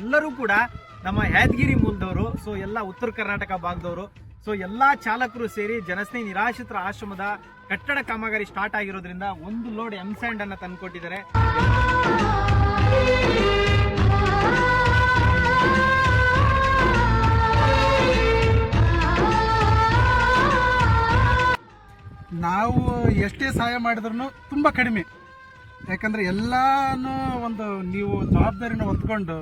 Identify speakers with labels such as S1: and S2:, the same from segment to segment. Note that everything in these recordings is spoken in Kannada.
S1: ಎಲ್ಲರೂ ಕೂಡ ನಮ್ಮ ಯಾದಗಿರಿ ಮೂಲದವರು ಸೊ ಎಲ್ಲ ಉತ್ತರ ಕರ್ನಾಟಕ ಭಾಗದವರು ಸೊ ಎಲ್ಲ ಚಾಲಕರು ಸೇರಿ ಜನಸ್ನೇಹಿ ನಿರಾಶ್ರಿತರ ಆಶ್ರಮದ ಕಟ್ಟಡ ಕಾಮಗಾರಿ ಸ್ಟಾರ್ಟ್ ಆಗಿರೋದ್ರಿಂದ ಒಂದು ಲೋಡ್ ಎಂ ಸ್ಯಾಂಡ್ ಅನ್ನ ತಂದುಕೊಟ್ಟಿದ್ದಾರೆ.
S2: ನಾವು ಎಷ್ಟೇ ಸಹಾಯ ಮಾಡಿದ್ರು ತುಂಬ ಕಡಿಮೆ. ಯಾಕಂದ್ರೆ ಎಲ್ಲಾನು ಒಂದು ನೀವು ಜವಾಬ್ದಾರಿನ ಹೊತ್ಕೊಂಡು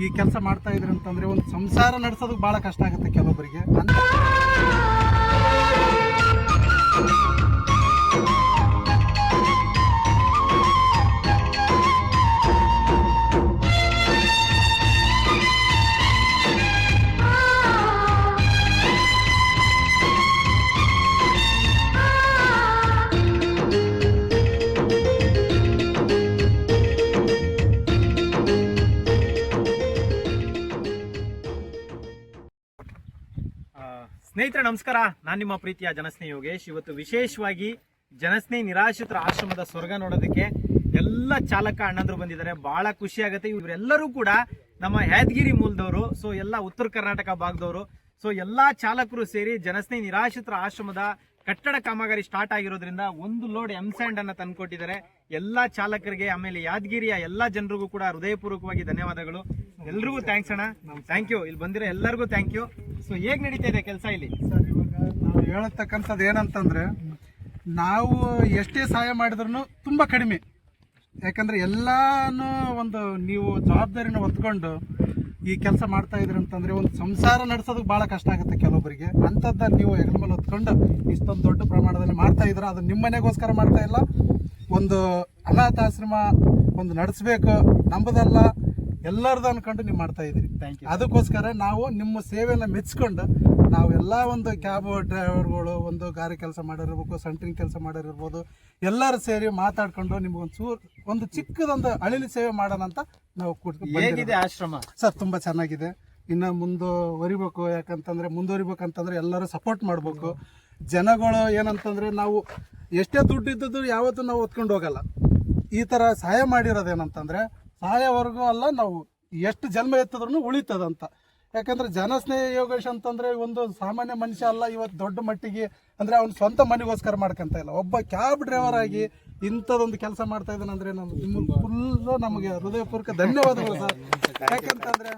S2: ಈ ಕೆಲಸ ಮಾಡ್ತಾ ಇದ್ರಿ ಅಂತಂದ್ರೆ ಒಂದು ಸಂಸಾರ ನಡೆಸೋದಕ್ಕೆ ಭಾಳ ಕಷ್ಟ ಆಗುತ್ತೆ ಕೆಲವೊಬ್ಬರಿಗೆ ಅಂತ
S1: ಸ್ನೇಹಿತರೆ, ನಮಸ್ಕಾರ. ನಾನು ನಿಮ್ಮ ಪ್ರೀತಿಯ ಜನಸ್ನೇಹಿ ಯೋಗೇಶ್. ಇವತ್ತು ವಿಶೇಷವಾಗಿ ಜನಸ್ನೇಹಿ ನಿರಾಶ್ರಿತರ ಆಶ್ರಮದ ಸ್ವರ್ಗ ನೋಡೋದಕ್ಕೆ ಎಲ್ಲ ಚಾಲಕ ಅಣ್ಣಂದ್ರು ಬಂದಿದ್ದಾರೆ. ಬಹಳ ಖುಷಿ ಆಗುತ್ತೆ. ಇವರೆಲ್ಲರೂ ಕೂಡ ನಮ್ಮ ಯಾದಗಿರಿ ಮೂಲದವರು, ಸೊ ಎಲ್ಲ ಉತ್ತರ ಕರ್ನಾಟಕ ಭಾಗದವರು, ಸೊ ಎಲ್ಲ ಚಾಲಕರು ಸೇರಿ ಜನಸ್ನೇಹಿ ನಿರಾಶ್ರಿತರ ಆಶ್ರಮದ ಕಟ್ಟಡ ಕಾಮಗಾರಿ ಸ್ಟಾರ್ಟ್ ಆಗಿರೋದ್ರಿಂದ ಒಂದು ಲೋಡ್ ಎಂ ಸ್ಯಾಂಡ್ ಅನ್ನ ತಂದುಕೊಟ್ಟಿದ್ದಾರೆ. ಎಲ್ಲ ಚಾಲಕರಿಗೆ, ಆಮೇಲೆ ಯಾದಗಿರಿಯ ಎಲ್ಲ ಜನರಿಗೂ ಕೂಡ ಹೃದಯಪೂರ್ವಕವಾಗಿ ಧನ್ಯವಾದಗಳು. ಎಲ್ರಿಗೂ ಥ್ಯಾಂಕ್ಸ್ ಅಣ್ಣ. ಥ್ಯಾಂಕ್ ಯು ಇಲ್ಲಿ ಬಂದಿರೋ ಎಲ್ಲರಿಗೂ ಥ್ಯಾಂಕ್ ಯು ಸೊ ಹೇಗೆ ನಡೀತಾ ಇದೆ ಕೆಲಸ ಇಲ್ಲಿ?
S2: ಸರ್, ಇವಾಗ ನಾವು ಹೇಳತಕ್ಕಂಥದ್ದು ಏನಂತಂದ್ರೆ, ನಾವು ಎಷ್ಟೇ ಸಹಾಯ ಮಾಡಿದ್ರೂ ತುಂಬ ಕಡಿಮೆ. ಯಾಕಂದ್ರೆ ಎಲ್ಲಾನು ಒಂದು ನೀವು ಜವಾಬ್ದಾರಿನ ಹೊತ್ಕೊಂಡು ಈ ಕೆಲಸ ಮಾಡ್ತಾ ಇದ್ರಿ ಅಂತಂದ್ರೆ ಒಂದು ಸಂಸಾರ ನಡೆಸೋದಕ್ಕೆ ಭಾಳ ಕಷ್ಟ ಆಗುತ್ತೆ ಕೆಲವೊಬ್ಬರಿಗೆ. ಅಂಥದ್ದನ್ನು ನೀವು ಹೆಗಲ ಮೇಲೆ ಹೊತ್ಕೊಂಡು ಇಷ್ಟೊಂದು ದೊಡ್ಡ ಪ್ರಮಾಣದಲ್ಲಿ ಮಾಡ್ತಾ ಇದ್ರೆ ಅದು ನಿಮ್ಮ ಮನೆಗೋಸ್ಕರ ಮಾಡ್ತಾ ಇಲ್ಲ. ಒಂದು ಅನಾಥಾಶ್ರಮ ಒಂದು ನಡೆಸಬೇಕು ನಮ್ಮದಲ್ಲ ಎಲ್ಲರದ್ದು ಅನ್ಕೊಂಡು ನೀವು ಮಾಡ್ತಾ ಇದ್ರಿ
S1: ಥ್ಯಾಂಕ್ ಯು
S2: ಅದಕ್ಕೋಸ್ಕರ ನಾವು ನಿಮ್ಮ ಸೇವೆಯನ್ನು ಮೆಚ್ಕೊಂಡು ನಾವು ಎಲ್ಲ ಒಂದು ಕ್ಯಾಬ್ ಡ್ರೈವರ್ಗಳು ಒಂದು ಗಾರೆ ಕೆಲಸ ಮಾಡಿರ್ಬೇಕು ಸೆಂಟ್ರಿಂಗ್ ಕೆಲಸ ಮಾಡೋರಿರ್ಬೋದು ಎಲ್ಲರೂ ಸೇರಿ ಮಾತಾಡ್ಕೊಂಡು ನಿಮ್ಗೆ ಒಂದು ಚೂರು ಒಂದು ಚಿಕ್ಕದೊಂದು ಅಳಿಲಿ ಸೇವೆ ಮಾಡೋಣ ಅಂತ ನಾವು ಕೊಡ್ತೀವಿ
S1: ಹೇಗಿದೆ ಆಶ್ರಮ?
S2: ಸರ್ ತುಂಬ ಚೆನ್ನಾಗಿದೆ. ಇನ್ನು ಮುಂದುವರಿಬೇಕು ಯಾಕಂತಂದ್ರೆ ಮುಂದುವರಿಬೇಕಂತಂದ್ರೆ ಎಲ್ಲರೂ ಸಪೋರ್ಟ್ ಮಾಡಬೇಕು. ಜನಗಳು ಏನಂತಂದ್ರೆ ನಾವು ಎಷ್ಟೇ ದುಡ್ಡು ಇದ್ದದ್ದು ಯಾವತ್ತೂ ನಾವು ಹೊತ್ಕೊಂಡು ಹೋಗಲ್ಲ. ಈ ಥರ ಸಹಾಯ ಮಾಡಿರೋದೇನಂತಂದ್ರೆ ಸಹಾಯವರೆಗೂ ಅಲ್ಲ, ನಾವು ಎಷ್ಟು ಜನ್ಮ ಎತ್ತಿದ್ರು ಉಳಿತದಂತ. ಯಾಕಂದ್ರೆ ಜನಸ್ನೇಹ ಯೋಗೇಶ್ ಅಂತಂದ್ರೆ ಒಂದು ಸಾಮಾನ್ಯ ಮನುಷ್ಯ ಅಲ್ಲ, ಇವತ್ತು ದೊಡ್ಡ ಮಟ್ಟಿಗೆ ಅಂದ್ರೆ ಅವ್ನ ಸ್ವಂತ ಮನೆಗೋಸ್ಕರ ಮಾಡ್ಕೊಂತ ಇಲ್ಲ. ಒಬ್ಬ ಕ್ಯಾಬ್ ಡ್ರೈವರ್ ಆಗಿ ಇಂಥದೊಂದು ಕೆಲಸ ಮಾಡ್ತಾ ಇದ್ದಾನೆ ಅಂದ್ರೆ ಫುಲ್ ನಮಗೆ ಹೃದಯಪೂರ್ವಕ ಧನ್ಯವಾದಗಳು ಸರ್. ಯಾಕಂತಂದ್ರೆ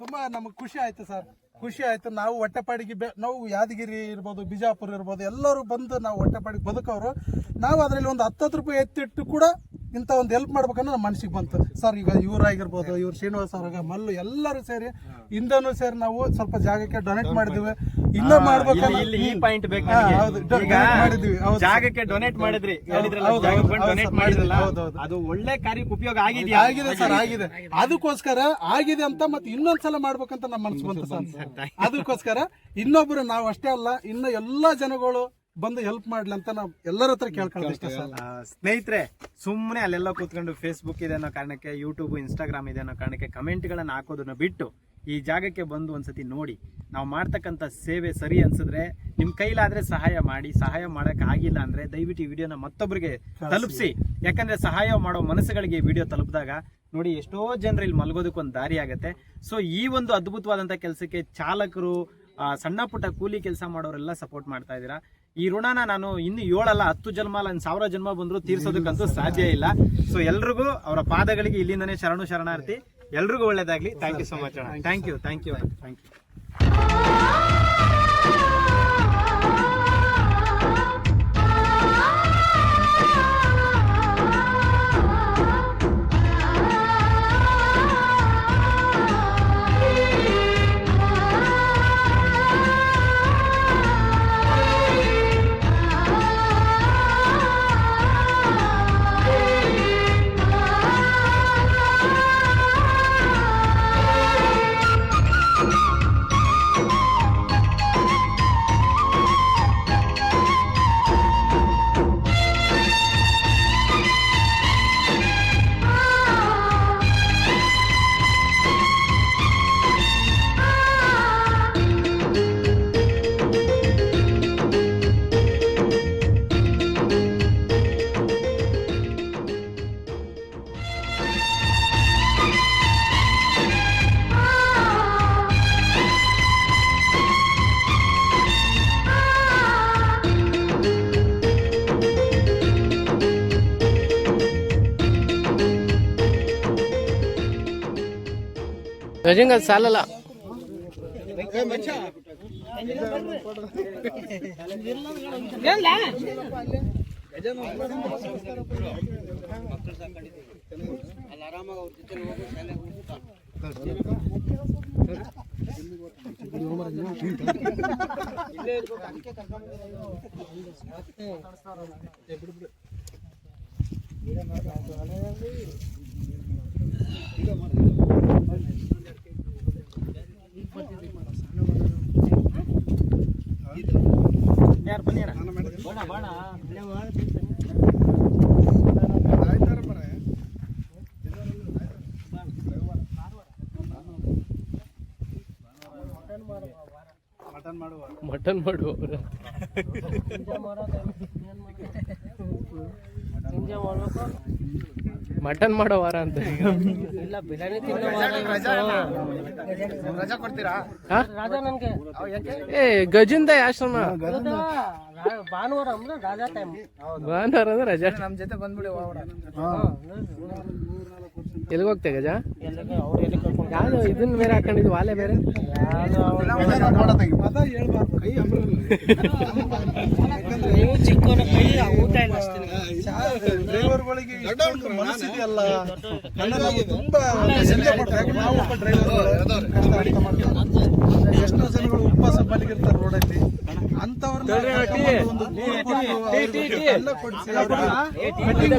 S2: ತುಂಬಾ ನಮಗೆ ಖುಷಿ ಆಯ್ತು ಸರ್. ಖುಷಿ ಆಯ್ತು. ನಾವು ಹೊಟ್ಟೆಪಾಡಿಗೆ ನಾವು ಯಾದಗಿರಿ ಇರ್ಬೋದು, ಬಿಜಾಪುರ ಇರ್ಬೋದು, ಎಲ್ಲರೂ ಬಂದು ನಾವು ಹೊಟ್ಟೆಪಾಡಿಗೆ ಬದುಕವರು. ನಾವು ಅದರಲ್ಲಿ ಒಂದು ಹತ್ತತ್ತು ರೂಪಾಯಿ ಎತ್ತಿಟ್ಟು ಕೂಡ ಇಂಥ ಒಂದು ಹೆಲ್ಪ್ ಮಾಡ್ಬೇಕನ್ನೋ ನಮ್ಮ ಮನಸ್ಸಿಗೆ ಬಂತು. ಸರ್ ಈಗ ಇವರಾಗಿರ್ಬೋದು ಇವ್ರು ಶ್ರೀನಿವಾಸ್ ಅವ್ರಾಗ ಮಲ್ಲು ಎಲ್ಲರೂ ಸೇರಿ ಇಂದನೂ ಸೇರಿ ನಾವು ಸ್ವಲ್ಪ ಜಾಗಕ್ಕೆ ಡೊನೇಟ್ ಮಾಡಿದ್ವಿ. ಇನ್ನೂ ಮಾಡ್ಬೇಕಾಗಿದೆ
S1: ಇಲ್ಲಿ ಈ ಪಾಯಿಂಟ್ ಬೇಕು
S2: ಹಾ, ಹೌದು, donate ಮಾಡಿದ್ವಿ, ಹೌದು.
S1: ಜಾಗಕ್ಕೆ ಡೊನೇಟ್ ಮಾಡಿದ್ರಿ. ಹೇಳಿದ್ರಲ್ಲ,
S2: ಹೌದು,
S1: ಜಾಗಕ್ಕೆ
S2: ಹೌದು,
S1: ಬಂದು
S2: ಹೌದು,
S1: ಡೊನೇಟ್
S2: ಸರ್,
S1: ಮಾಡಿದ್ರಲ್ಲ
S2: ಹೌದು, ಹೌದು.
S1: ಅದು ಒಳ್ಳೆ ಕಾರ್ಯಕ್ಕೆ ಉಪಯೋಗ ಆಗಿದೆಯಾ?
S2: ಆಗಿದೆ ಸರ್ ಆಗಿದೆ. ಅದಕ್ಕೋಸ್ಕರ ಆಗಿದೆ ಅಂತ ಮತ್ತೆ ಇನ್ನೊಂದ್ಸಲ ಮಾಡ್ಬೇಕಂತ ನಮ್ಮ ಮನಸ್ಸು ಬಂತು ಸರ್. ಅದಕ್ಕೋಸ್ಕರ ಇನ್ನೊಬ್ರು ನಾವು ಅಷ್ಟೇ ಅಲ್ಲ ಇನ್ನು ಎಲ್ಲಾ ಜನಗಳು ಬಂದು ಹೆಲ್ಪ್ ಮಾಡ್ಲಿ ಅಂತ ನಾವು ಎಲ್ಲರ ಹತ್ರ ಕೇಳ್ಕೊಳ್ತೀವಿ ಸರ್.
S1: ಆ, ಸ್ನೇಹಿತರೆ ಸುಮ್ಮನೆ ಅಲ್ಲೆಲ್ಲ ಕೂತ್ಕೊಂಡು ಫೇಸ್ಬುಕ್ ಇದೆ ಅನ್ನೋ ಕಾರಣಕ್ಕೆ ಯೂಟ್ಯೂಬ್ ಇನ್ಸ್ಟಾಗ್ರಾಮ್ ಇದೆ ಅನ್ನೋ ಕಾರಣಕ್ಕೆ ಕಮೆಂಟ್ಗಳನ್ನು ಹಾಕೋದನ್ನ ಬಿಟ್ಟು ಈ ಜಾಗಕ್ಕೆ ಬಂದು ಒಂದ್ಸತಿ ನೋಡಿ. ನಾವು ಮಾಡ್ತಕ್ಕಂಥ ಸೇವೆ ಸರಿ ಅನ್ಸಿದ್ರೆ ನಿಮ್ ಕೈಲಾದ್ರೆ ಸಹಾಯ ಮಾಡಿ ಸಹಾಯ ಮಾಡಕ್ ಆಗಿಲ್ಲ ಅಂದ್ರೆ ದಯವಿಟ್ಟು ಈ ವಿಡಿಯೋನ ಮತ್ತೊಬ್ಬರಿಗೆ ತಲುಪಿಸಿ. ಯಾಕಂದ್ರೆ ಸಹಾಯ ಮಾಡೋ ಮನಸ್ಸುಗಳಿಗೆ ಈ ವಿಡಿಯೋ ತಲುಪಿದಾಗ ನೋಡಿ ಎಷ್ಟೋ ಜನರು ಇಲ್ಲಿ ಮಲಗೋದಕ್ಕೊಂದು ದಾರಿ ಆಗುತ್ತೆ. ಸೊ ಈ ಒಂದು ಅದ್ಭುತವಾದಂಥ ಕೆಲಸಕ್ಕೆ ಚಾಲಕರು ಆ, ಸಣ್ಣ ಪುಟ್ಟ ಕೂಲಿ ಕೆಲಸ ಮಾಡೋರೆಲ್ಲ ಸಪೋರ್ಟ್ ಮಾಡ್ತಾ ಇದ್ದೀರಾ. ಈ ಋಣನ ನಾನು ಇನ್ನು ಏಳಲ್ಲ, ಹತ್ತು ಜನ್ಮ ಅಲ್ಲ ಸಾವಿರ ಜನ್ಮ ಬಂದ್ರು ತೀರ್ಸೋದಕ್ಕಂತೂ ಸಾಧ್ಯ ಇಲ್ಲ. ಸೊ ಎಲ್ರಿಗೂ ಅವರ ಪಾದಗಳಿಗೆ ಇಲ್ಲಿಂದನೇ ಶರಣು ಶರಣಾರ್ಥಿ. ಎಲ್ರಿಗೂ ಒಳ್ಳೇದಾಗ್ಲಿ. ಥ್ಯಾಂಕ್ ಯು ಸೊ ಮಚ್ ಅಣ್ಣ. Thank you thank you thank you
S3: ಗಜಂಗ ಸಾಲಲ್ಲ.
S1: ಯಾರು
S3: ಮಟನ್ ಮಾಡುವ ಮಟನ್ ಮಾಡೋ ವಾರ ಅಂತ.
S4: ಇಲ್ಲ ಬಿರಿಯಾನಿ ತಿನ್ನೋ ವಾರ ಇವತ್ತು.
S1: ರಜಾ ಕೊಡ್ತೀರಾ?
S3: ಹಾ?
S4: ರಾಜಾ ನನ್ಗೆ.
S3: ಏ ಗಜಿಂದ ಆಶ್ರಮ.
S4: ಭಾನುವಾರ ಅಂದ್ರೆ ರಾಜಾ ಟೈಮ್
S3: ಭಾನುವಾರ ಅಂದ್ರೆ ರಜಾ.
S1: ನಮ್ಮ ಜೊತೆ ಬಂದ್ಬಿಡಿ
S3: ಎಲ್ಲಿಗೆ? ಹೋಗ್ತೆ ಗಜ ಯಾವ್ದು ಇದನ್ನ ಬೇರೆ ಹಾಕೊಂಡಿದ್ ವಾಲೆ ಬೇರೆ?
S2: ಅದ ಹೇಳ್ಬಾರ್ದು. ಕೈ ಅಂಬ್ರಲ್ಲ
S4: ನೀವು ಚಿಕ್ಕವನ ಕೈ ಊಟ ಇಲ್ಲ
S2: ಡ್ರೈವರ್ಗಳಿಗೆ ಮನಸ್ಸಿದೆಯಲ್ಲ ತುಂಬಾ ಎಷ್ಟೋ ಜನಗಳು ಉಪವಾಸ ಮಲಗಿರ್ತಾರೆ ರೋಡಲ್ಲಿ ಅಂತವ್ರನ್ನ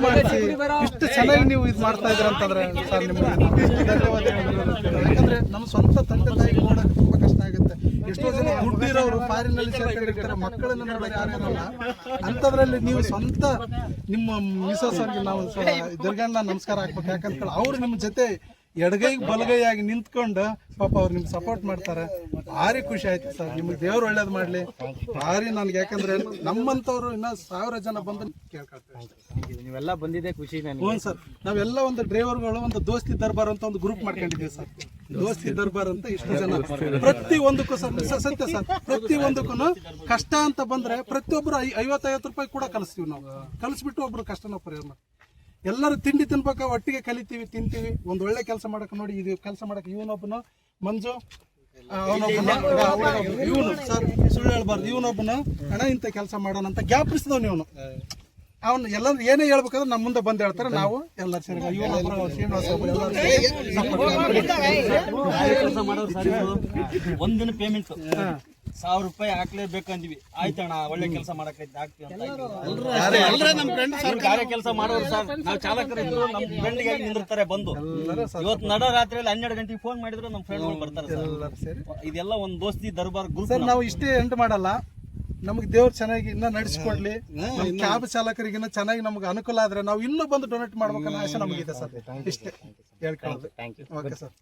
S2: ಮಾಡಿಸಿ ಇಷ್ಟು ಚೆನ್ನಾಗಿ ನೀವು ಇದು ಮಾಡ್ತಾ ಇದ್ರ ಅಂತಂದ್ರೆ ಸರ್ ನಿಮ್ಗೆ ಧನ್ಯವಾದಗಳು ಯಾಕಂದ್ರೆ ನಮ್ಮ ಸ್ವಂತ ತಂದೆ ತಾಯಿಗೆ ನೋಡಕ್ಕೆ ತುಂಬಾ ಕಷ್ಟ ಆಗುತ್ತೆ ಎಷ್ಟೋ ಜನ ದುಡ್ಡಿರೋರು ಫಾರಿನಲ್ಲಿ ಸೇರ್ಕೊಂಡಿರ್ತಾರೆ ಮಕ್ಕಳನ್ನ ನೋಡಕ್ಕೆ ಯಾರಿರಲ್ಲ ಅಂಥದ್ರಲ್ಲಿ ನೀವು ಸ್ವಂತ ನಿಮ್ಮ ಮಿಸಸ್ ಅವ್ರಿಗೆ ನಾವು ದುರ್ಗಣ್ಣ ನಮಸ್ಕಾರ ಹಾಕ್ಬೇಕು ಯಾಕಂತ ಅವ್ರು ನಿಮ್ಮ ಜೊತೆ ಎಡಗೈಗೆ ಬಲಗೈಯಾಗಿ ನಿಂತ್ಕೊಂಡು ಪಾಪ ಅವ್ರು ನಿಮ್ಗೆ ಸಪೋರ್ಟ್ ಮಾಡ್ತಾರೆ. ಭಾರಿ ಖುಷಿ ಆಯ್ತು ಸರ್. ನಿಮ್ಗೆ ದೇವ್ರು ಒಳ್ಳೇದು ಮಾಡ್ಲಿ. ಭಾರಿ ನನ್ಗೆ ಯಾಕಂದ್ರೆ ನಮ್ಮಂಥವ್ರು ಇನ್ನ ಸಾವಿರ ಜನ ಬಂದು ಕೇಳ್ಕೊಳ್ತೇವೆ
S1: ನೀವೆಲ್ಲ ಬಂದಿದೆ ಖುಷಿ
S2: ಹ್ಞೂ ಸರ್. ನಾವೆಲ್ಲ ಒಂದು ಡ್ರೈವರ್ಗಳು ಒಂದು ದೋಸ್ತಿ ದರ್ಬಾರ್ ಅಂತ ಒಂದು ಗ್ರೂಪ್ ಮಾಡ್ಕೊಂಡಿದ್ದೀವಿ ಸರ್. ದೋಸ್ತಿ ದರ್ಬಾರ್ ಅಂತ ಇಷ್ಟು ಜನ. ಪ್ರತಿ ಒಂದಕ್ಕೂ ಸರ್ ಸತ್ಯ ಸರ್. ಪ್ರತಿ ಒಂದಕ್ಕೂ ಕಷ್ಟ ಅಂತ ಬಂದ್ರೆ ಪ್ರತಿಯೊಬ್ಬರು ಐವತ್ತೈವತ್ತು ರೂಪಾಯಿ ಕೂಡ ಕಲಿಸ್ತೀವಿ ನಾವು. ಕಲಿಸ್ಬಿಟ್ಟು ಒಬ್ರು ಕಷ್ಟನ ಪರಿಹಾರ ಮಾಡ್ತೀವಿ. ಎಲ್ಲರೂ ತಿಂಡಿ ತಿನ್ಬೇಕ ಒಟ್ಟಿಗೆ ಕಲಿತೀವಿ ತಿಂತೀವಿ ಒಂದು ಒಳ್ಳೆ ಕೆಲಸ ಮಾಡಕ್ ನೋಡಿ ಇದು ಕೆಲಸ ಮಾಡಕ್ ಇವನೊಬ್ಬನು ಮಂಜು ಇವನು ಸರ್ ಸುಳ್ಳು ಹೇಳ್ಬಾರ್ದು ಇವನೊಬ್ಬನು ಹಣ ಇಂಥ ಕೆಲಸ ಮಾಡೋಣ ಅಂತ ಗ್ಯಾಪಿಸಿದವನು ಇವನು ಅವನು ಎಲ್ಲ ಏನೇ ಹೇಳ್ಬೇಕಂದ್ರೆ ನಮ್ಮ ಮುಂದೆ ಬಂದು ಹೇಳ್ತಾರೆ ನಾವು ಎಲ್ಲ ಸೇರಿ ಶ್ರೀನಿವಾಸ.
S5: ಒಂದಿನ ಪೇಮೆಂಟ್ ಸಾವಿರ ರೂಪಾಯಿ ಹಾಕ್ಲೇಬೇಕಂದ್ವಿ. ಆಯ್ತಣ್ಣ ಒಳ್ಳೆ ಕೆಲಸ ಮಾಡಕೈತಿ ಹಾಕ್ತೀವಿ ಗಾರೆ ಕೆಲಸ ಮಾಡೋರು ಸರ್ ನಾವು ಚಾಲಕರು ಇದ್ರು ನಮ್ ಫ್ರೆಂಡ್ಗೆ ನಿಂದಿರ್ತಾರೆ ಬಂದು. ಇವತ್ತು ನಡ ರಾತ್ರಿಯಲ್ಲಿ ಹನ್ನೆರಡು ಗಂಟೆಗೆ ಫೋನ್ ಮಾಡಿದ್ರು ನಮ್ಮ ಫ್ರೆಂಡ್ ಬರ್ತಾರೆ ಇದೆಲ್ಲ ಒಂದ್ ದೋಸ್ತಿ ದರ್ಬಾರ್ ಗ್ರೂಪ್
S2: ನಾವು ಇಷ್ಟೇ ಎಂಟು ಮಾಡಲ್ಲ. ನಮ್ಗೆ ದೇವ್ರು ಚೆನ್ನಾಗಿ ಇನ್ನ ನಡೆಸ್ಕೊಡ್ಲಿ. ಕ್ಯಾಬ್ ಚಾಲಕರಿಗಿನ್ನ ಚೆನ್ನಾಗಿ ನಮ್ಗೆ ಅನುಕೂಲ ಆದ್ರೆ ನಾವು ಇನ್ನೂ ಬಂದು ಡೊನೇಟ್ ಮಾಡ್ಬೇಕನ್ನೋ ಆಸೆ ನಮಗಿದೆ ಸರ್. ಇಷ್ಟೇ. ಹೇಳ್ಕೊಳ್ಳೋದು. Okay sir